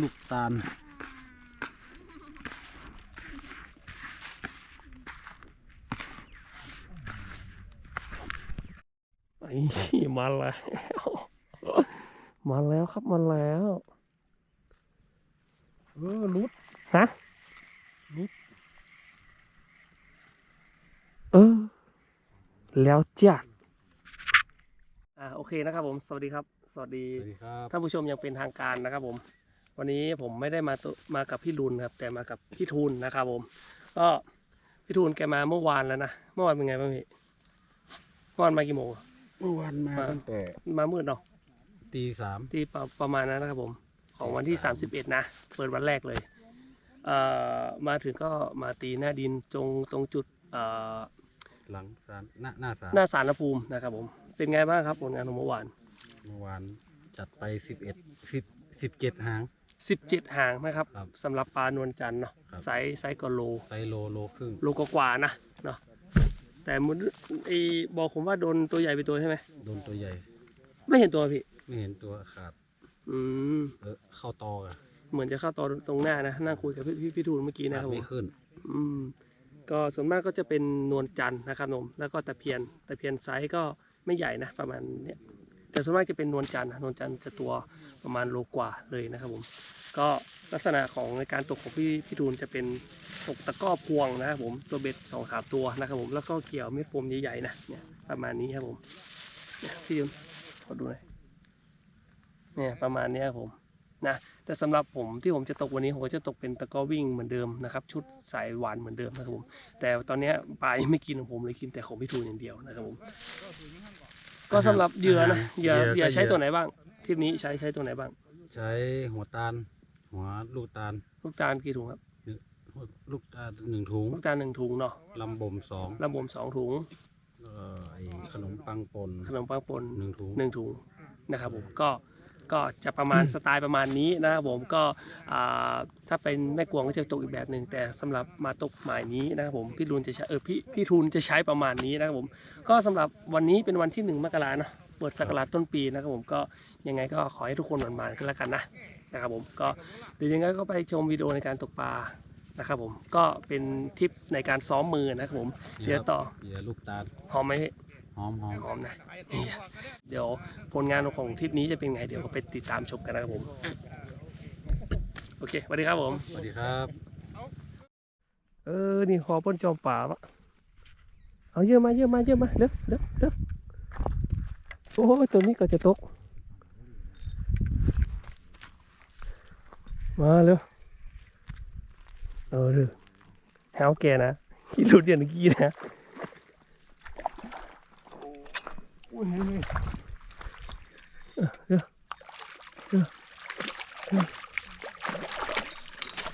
สือลูกตาลไอ้มาแล้ว มาแล้วครับมาแล้วเออรุดฮะรุดเออ แล้วจ้ะอ่าโอเคนะครับผม สวัสดีครับ สวัสดีสวัสดีครับท่านผู้ชมยังเป็นทางการนะครับผม วันนี้ผมไม่ได้มาตุมากับพี่ลุนครับ แต่มากับพี่ทูนนะครับผม ก็พี่ทูนแกมาเมื่อวานแล้วนะเมื่อวานเป็นไงบ้างพี่เมื่อวานมากี่โมงเมื่อวานมามาตั้งแต่มามืดเนาะตีสามที่ประประมาณนั้นนะครับผม ของวันที่31นะเปิดวันแรกเลยเอ่อมาถึงก็มาตีหน้าดินตรงตรงจุดเอ่อหลังสารหน้าหน้าสารหน้าสารภูมินะครับ ผม เป็นไงบ้างครับผลงานของเมื่อวานเมื่อวานจัดไปสิบเอ็ดสิบสิบเจ็ดหาง 17หางนะครับครับสำหรับปลานวลจันทร์เนาะครับ ไซส์ไซส์ก็โลไซส์โลโลครึ่งโลกว่าๆนะเนาะแต่มุนไอบอกผมว่าโดนตัวใหญ่ไปตัวใช่ไหมโดนตัวใหญ่ ไม่เห็นตัวพี่ ไม่เห็นตัวขาดอืม เออเข้าตอกันเหมือนจะเข้าตัวตรงหน้านะนั่งคุยกับพี่พี่พี่ทูนเมื่อกี้นะครับผไม่มขึ้น อืมก็ส่วนมากก็จะเป็นนวลจันทร์นะครับนมแล้วก็ตะเพียนตะเพียนไซส์ก็ไม่ใหญ่นะ ประมาณเนี้ย แต่ส่วนมากจะเป็นนวลจันทร์นะนวลจันทร์จะตัวประมาณโลกว่าเลยนะครับผมก็ลักษณะของในการตกของพี่พี่ทูนจะเป็นตกตะก้อพวงนะครับผมตัวเบ็ดสองสามตัวนะครับผมแล้วก็เกี่ยวเม็ดโฟมใหญ่ๆนะเนี่ยประมาณนี้ครับผมพี่ยพี่ทูนขอดูหน่อยเนี่ยประมาณนี้ครับผมนะแต่สำหรับผมที่ผมจะตกวันนี้ผมจะตกเป็นตะก้อวิ่งเหมือนเดิมนะครับ ชุดสายหวานเหมือนเดิมนะครับผมแต่ตอนนี้ปลายไม่กินของผมเลยกินแต่ของพี่ทูนอย่างเดียวนะครับผม ก็สำหรับเหยื่อนะเหยื่อเหยื่อใช้ตัวไหนบ้างทริปนี้ใช้ใช้ตัวไหนบ้าง ใช้หัวตาล หัวลูกตาล ลูกตาลกี่ถุงครับ ลูกตาลหนึ่งถุงลูกตาลหนึ่งถุงเนาะลำบ่มสองลำบมสองถุงเอ่อไอขนมปังปนขนมปังปนหนึ่งถุงหนึ่งถุงนะครับผมก็ ก็จะประมาณสไตล์ประมาณนี้นะครับผมก็อ่าถ้าเป็นแม่กวงก็จะตกอีกแบบหนึ่งแต่สำหรับมาตกหมายนี้นะครับผมพี่รุนจะใช้เออพี่พี่ทุนจะใช้ประมาณนี้นะครับผมก็สำหรับวันนี้เป็นวันที่หนึ่งมกราเนาะเปิดสักราชต้นปีนะครับผมก็ยังไงก็ขอให้ทุกคนหมานๆกันแล้วกันนะนะครับผมก็เดี๋ยวยังไงก็ไปชมวิดีโอในการตกปลานะครับผมก็เป็นทิปในการซ้อมมือนะครับผมเดี๋ยวต่อเหยื่อลูกตาลหอมไหมพี่ห อมหอมพร้อมนะนี่เดี๋ยวผลงานของทริปนี้จะเป็นไงเดี๋ยวก็ไปติดตามชมกันนะครับผม โอเคสวัสดีครับผมสวัสดีครับ เออนี่หอป้นจอมป่าวะเอาเยอะมาเยอะมาเยอะมาเร็วเร็วเร็วโอ้ยตัวนี้ก็จะตก มาเร็วเออเร็วแฮวแกนะกี่รุ่นเดียวเมื่อกี้นะ อุ้ยเ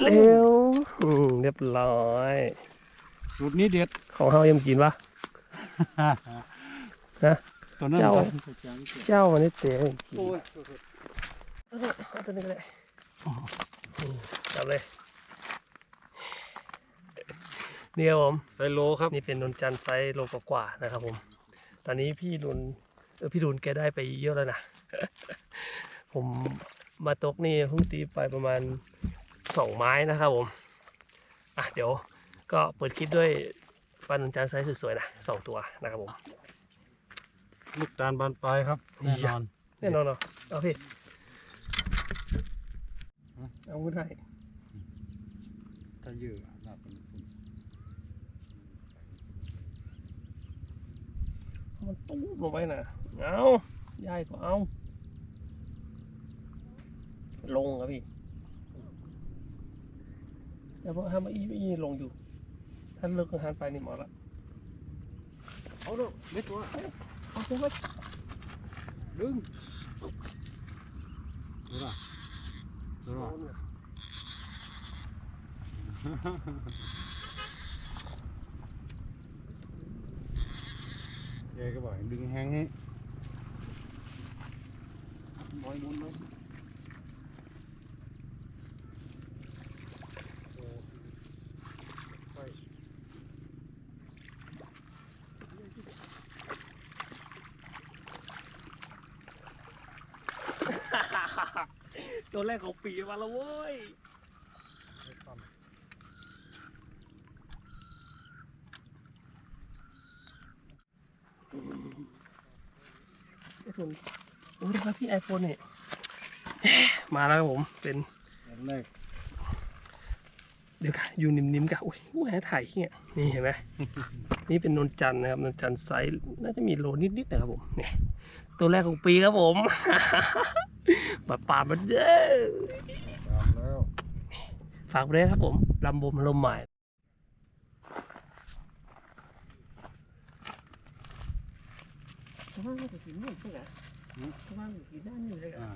ฮ้ยเร็วอืมเรียบร้อยสูตรนี้เด็ดของเฮายังกินปะฮะตัวนั้นเจ้าครับเจ้ามันนี่เตะให้กินโอ้ยเอาตัวนี้ก็ได้อืมจับเลยนี่ครับผมไซโลครับ นี่เป็นนนจันทร์ไซส์โลกว่าๆนะครับผม ตอนนี้พี่รุนเออพี่รุนแกได้ไปเยอะแล้วนะ ผมมาตกนี่เพิ่งตีไปประมาณสองไม้นะครับผม อะเดี๋ยวก็เปิดคลิปด้วยปลานนจันทร์ไซส์สวยๆนะสองตัวนะครับผม ลูกตาลบานปลายครับแน่นอนแน่นอนเนาะเอาพี่เอาวุ้นให้ถ้าเหยื่อน่าเป็นคุณ มันตู้มลงไปนะเอายายก็เอา ลงครับพี่แต่พอทำมาอีอีลงอยู่ ท่านเลิกอาหารไปนี่หมอละเอาเด้อเม็ดตัวเอาไปไว้ดึงดูล่ะดูล่ะ ยายก็บอกให้ดึงแห้งให้บอยมุนเลยโอ้ไปทตัวแรกของปีมาแล้วเว้ย ไอโฟนโอ้ยครับพี่ไอโฟนเนี่ยมาแล้วครับผมเป็นอันแรกเดี๋ยวกันอยู่นิ่มๆกันอุ้ยอู้แหถ่ายเงี้ยนี่เห็นไหมนี่เป็นนนจันทร์นะครับนนจันทร์ไซส์น่าจะมีโลนิดๆนะครับผมเนี่ยตัวแรกของปีครับผมปลาป่ามันเยอะตามแล้วฝากไว้ด้วยครับผมลำบมลมใหม่ ชาวบ้านก็กินนู่นใช่ไหมชาวบ้านก็กินด้านนี้เลยอะ อ่า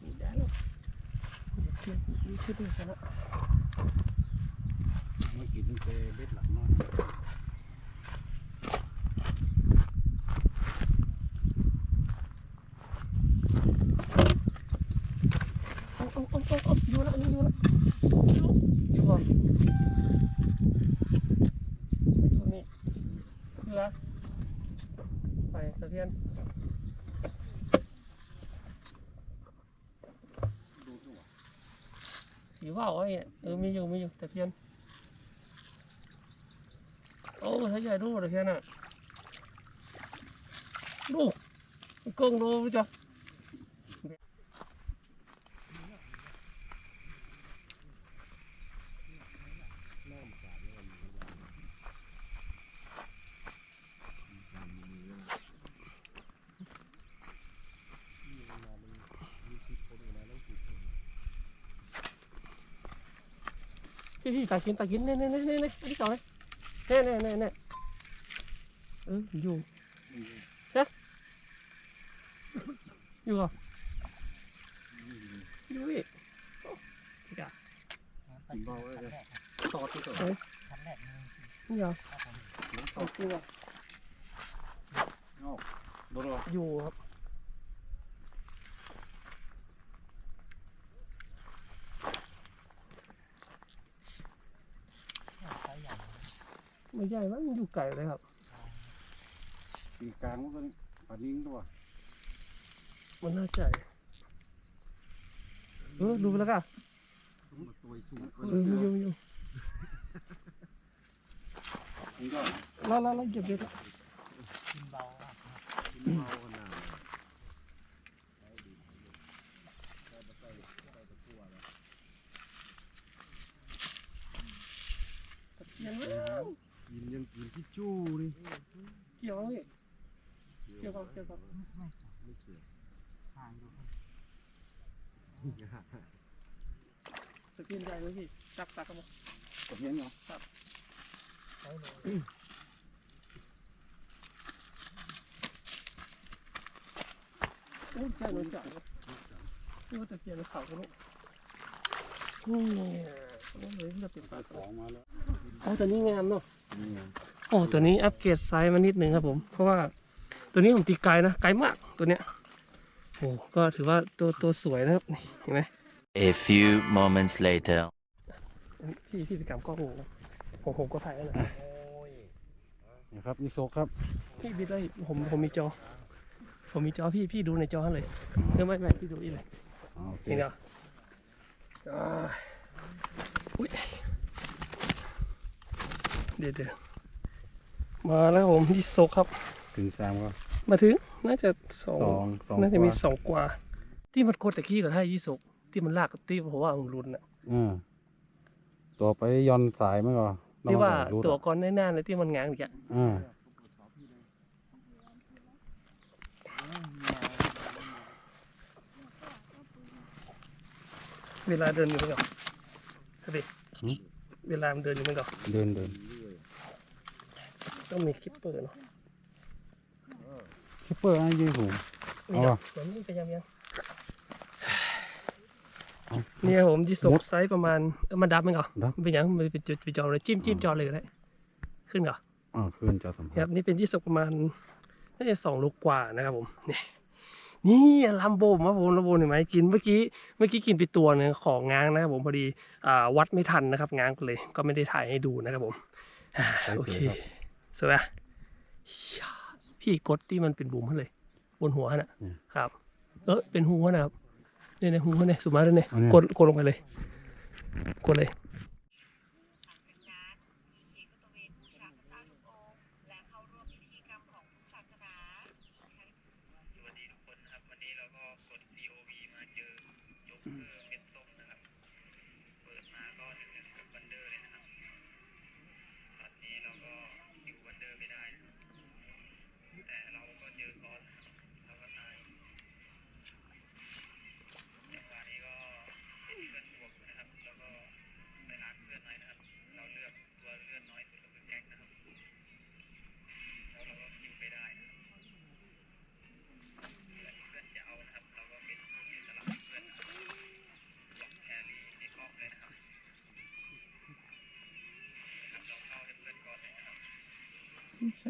กินได้แล้วเทียนนี่ชื่อดีกันละ เมื่อกี้ตั้งแต่เบ็ดหลังเนาะ เอาเอาเอาเอาเอาอยู่แล้วนี่อยู่แล้วอยู่อยู่ก่อนตรงนี้อยู่แล้วไปตะเพียน สี ว่าวไอ้เนี่ยเออมีอยู่มีอยู่ตะเพียนโอ้ถ้าใหญ่ดูตะเพียนอะดูกล้งดูจ้ะ พี่พี่ตากินตากินเน่เน่เน่เน่เน่อันที่สองเลยเน่เน่เน่เน่เอออยู่เฮ้ยอยู่ก่อนอยู่อีกโอ้ยจ้ะกินเบาเลยเลยตอดที่ตัวนี่เหรอเอาจริงอะโดนหรออยู่ครับ ไม่ใหญ่มั้งมันอยู่ไกลเลยครับปีกลางมันก็ปลาดิ้งตัวมันน่าใจเออดูไปแล้วกันตัวสูงเออมีอยู่มีอยู่นี่ก็แล้วแล้วแล้วเก็บเด็ดละเบาขนาดเกี่ยวไหมกิน ยังกินที่จู้นี่เกี่ยวไหมเกี่ยวกับเกี่ยวกับไม่เสียห่างดูตะกินใจเลยพี่จักจักกันหมดกับเห็นเหรอโอ้ใช่เลยจักเลยนี่ว่าตะเกียบเขากันลูกนี่โอ้ยเลยจะเป็นปลาของมาแล้วอ๋อตัวนี้งามเนาะ โอ้ตัวนี้อัปเกรดไซส์มานิดนึงครับผมเพราะว่าตัวนี้ผมตีไกลนะไกลมากตัวเนี้ยโอ้ก็ถือว่าตัวตัวสวยนะครับนี่เห็นไหม A few moments later. พี่พี่ไปกำกล้องหนูนะผมผมก็ถ่ายแล้วนะนี่ครับนี่โซกครับพี่บิดเลยผมผมมีจอ ผมมีจอพี่พี่ดูในจอให้เลยเออไม่ไม่พี่ดูอีกเลยอ๋อโอเคนี่เนาะอ่าอุ้ย เดี๋ยวเดี๋ยวมาแล้วผมที่โซกครับ ถึงสามก็ มาถึงน่าจะสองสองสองน่าจะมีกว่า สองกว่า ที่มันกดตะกี้กับท่ายี่สกที่มันลากกับที่ผมว่ามันรุนอะอืมตัวไปย้อนสายมั้งก็ที่ว่ารู้ตัวก้อนแน่ๆเลยที่มันง้างอีกอะอ่าเวลาเดินอยู่มันก่อนดิเวลามันเดินอยู่มันก่อนเดินเดิน ต้องมีคลิปเปอร์เนาะคิปเปอร์ให้ยิงหูเอานี่ว่ะเดี๋ยวนี้ไปยังยังเนี่ยผมที่สกไซส์ประมาณเอ้ยมันดับมันก่อนดับมันเป็นหยังมันเป็นจุดเป็นจอเลยจิ้มจิ้มจอเลยก็ได้ขึ้นก่อน อ่าคืนจะสัมคผัรัสบนี่เป็นที่สกประมาณน่าจะสองโลกว่านะครับผมนี่นี่ลัมโบมครับผมลัมโบเห็นไหมกินเมื่อกี้เมื่อกี้กินไปตัวหนึงของง้างนะครับผมพอดีอ่าวัดไม่ทันนะครับง้างไปเลย ก็ไม่ได้ถ่ายให้ดูนะครับผมอ่าโอเค สวยปะเหี้ยพี่กดที่มันเป็นบุ๋มให้เลย บนหัวน่ะ ครับ เออเป็นหัวนะครับเนี่ยเนี่ยหูเขาเนี่ยสุมาเลยเนี่ยเอาเนี่ยกดกดลงไปเลย กดเลย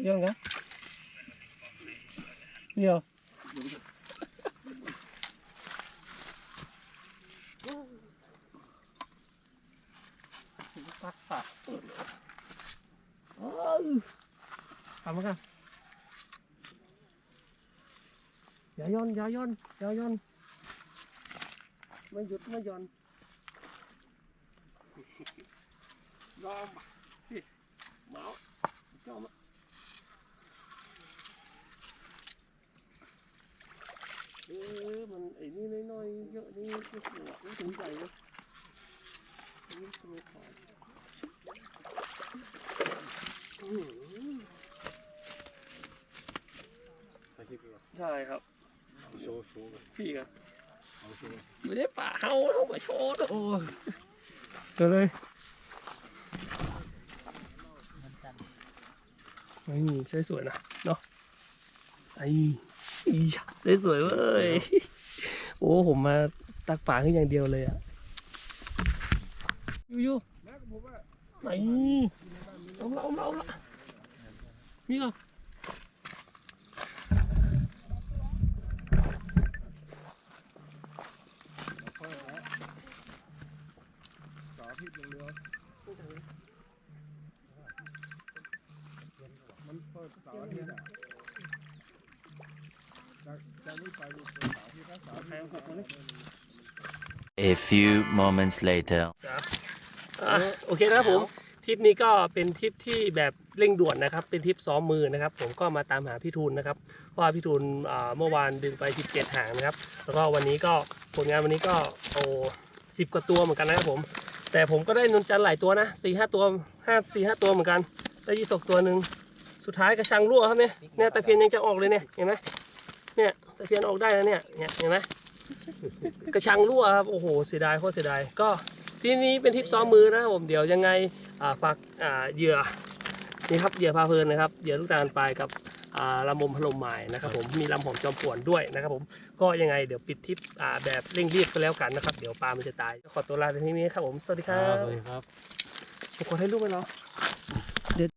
ใช่ยังครับเพื่อนเราติดเกาะให้เราจะหัน นี่เหร อปักปากทำมากันอย่าย่อนอย่าย่อนอย่าย่อนไม่หยุดไม่หย่อนยอมพี่เมาเจ้ามาเออมันไอ้นี่น้อยๆเยอะนี่ก็หัวนี่ถึงใหญ่เลยนี่ตัวขาวอื้อหือใช่ครับโชว์โชว์พี่ครับไม่ได้ป่าเฮาเอามาโชว์โอ้เดี๋ยวเลยนี่ใช้สวยนะเนาะไอ้ ได้สวยเว้ย โอ้ผมมาตักป่าขึ้นอย่างเดียวเลยอะยูยูไหนเอาละเอาละเอาละมีเหรอ A few moments later. อะโอเคนะครับผมทริปนี้ก็เป็นทริปที่แบบเร่งด่วนนะครับ เป็นทริปซ้อมมือนะครับ ผมก็มาตามหาพี่ทูลนะครับเพราะว่าพี่ทูลอ่าเมื่อวานดึงไป 17หางนะครับ แล้วก็วันนี้ก็ผลงานวันนี้ก็โอ้สิบกว่าตัวเหมือนกันนะครับผม แต่ผมก็ได้นนจันทร์หลายตัวนะสี่ห้าตัวห้าสี่ห้าตัวเหมือนกันได้ยี่สกตัวหนึ่งสุดท้ายกระชังรั่วครับเนี่ยเนี่ยตะเพียนยังจะออกเลยเนี่ยเห็นไหมเนี่ยตะเพียนออกได้แล้วเนี่ยเนี่ยเห็นไหม กระชังรั่วครับโอ้โหเสียดายโคตรเสียดายก็ที่นี้เป็นทริปซ้อมมือนะครับผมเดี๋ยวยังไงอ่าฝากอ่าเหยื่อนี่ครับเหยื่อพาเพลินนะครับเหยื่อลูกตาลปลายกับอ่าลำมมพลมหมายนะครับผมมีลำหอมจอมป่วนด้วยนะครับผมก็ยังไงเดี๋ยวปิดทริปอ่าแบบเร่งรีบก็แล้วกันนะครับ เดี๋ยวปลามันจะตายขอตัวลาไปที่นี้ครับผมสวัสดีคครัรับบสวัสดีครับผมขอให้ลูกไปเหรอค